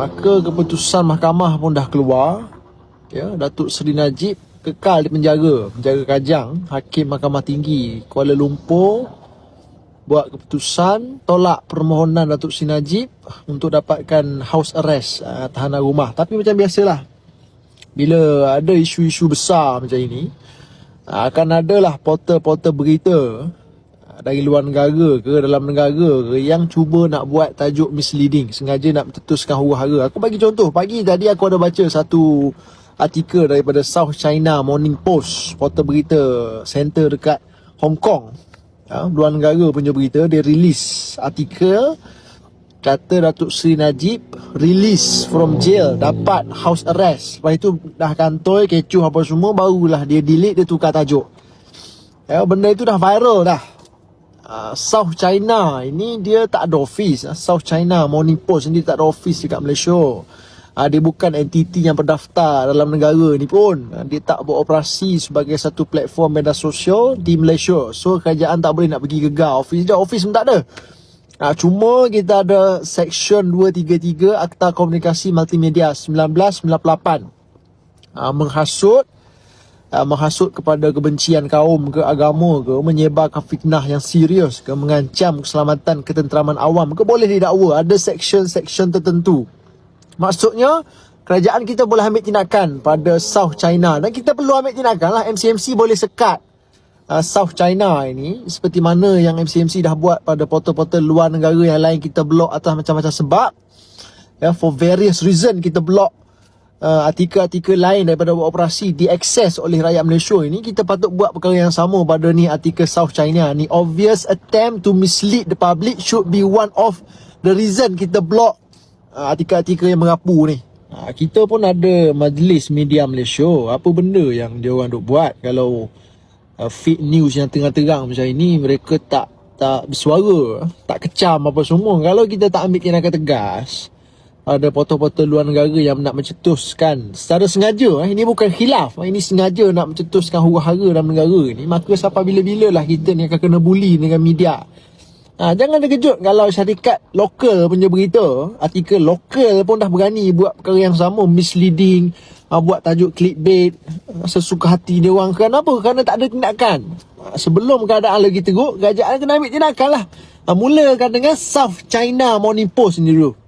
maka keputusan mahkamah pun dah keluar. Ya, Datuk Seri Najib kekal di penjara, penjara Kajang, Hakim Mahkamah Tinggi Kuala Lumpur buat keputusan tolak permohonan Datuk Seri Najib untuk dapatkan house arrest, uh, tahanan rumah. Tapi macam biasalah, bila ada isu-isu besar macam ini, akan adalah portal-portal berita dari luar negara ke dalam negara ke yang cuba nak buat tajuk misleading, sengaja nak mencetuskan huru-hara. Aku bagi contoh, pagi tadi aku ada baca satu artikel daripada South China Morning Post, portal berita center dekat Hong Kong. Ha, luar negara punya berita, dia release artikel kata Datuk Seri Najib release from jail, dapat house arrest. Lepas itu dah kantoi, kecoh apa semua, barulah dia delete, dia tukar tajuk. Ya, benda itu dah viral dah. Uh, South China ini dia tak ada office. Uh, South China Morning Post ni tak ada office dekat Malaysia. Uh, dia bukan entiti yang berdaftar dalam negara ni pun. Uh, dia tak beroperasi sebagai satu platform media sosial di Malaysia. So kerajaan tak boleh nak pergi gegar office dia. Office pun tak ada. Uh, cuma kita ada Section 233 Akta Komunikasi Multimedia 1998. Uh, menghasut uh, menghasut kepada kebencian kaum ke agama ke menyebarkan fitnah yang serius ke mengancam keselamatan ketenteraman awam ke boleh didakwa. Ada section-section tertentu. Maksudnya kerajaan kita boleh ambil tindakan pada South China. Dan kita perlu ambil tindakan lah. MCMC boleh sekat uh, South China ini. Seperti mana yang MCMC dah buat pada portal-portal luar negara yang lain kita block atas macam-macam sebab. Ya for various reason kita block uh, artikel-artikel lain daripada operasi diakses oleh rakyat Malaysia. Ini kita patut buat perkara yang sama pada ni artikel South China. Ni obvious attempt to mislead the public should be one of the reason kita block uh, artikel-artikel yang mengapu ni. Uh, kita pun ada majlis media Malaysia. Apa benda yang dia orang duk buat? Kalau uh, fake news yang terang-terang macam ini mereka tak tak bersuara tak kecam apa semua. Kalau kita tak ambil tindakan tegas ada portal-portal luar negara yang nak mencetuskan secara sengaja eh, ini bukan khilaf eh, ini sengaja nak mencetuskan huru-hara dalam negara ni maka sampai bila-bila lah kita ni akan kena bully dengan media. Ha, jangan terkejut kalau syarikat lokal punya berita artikel lokal pun dah berani buat perkara yang sama misleading ha, buat tajuk clickbait ha, sesuka hati dia orang. Kenapa kerana tak ada tindakan. Ha, sebelum keadaan lagi teruk kerajaan kena ambil tindakan lah. Ha, mulakan dengan South China Morning Post ni dulu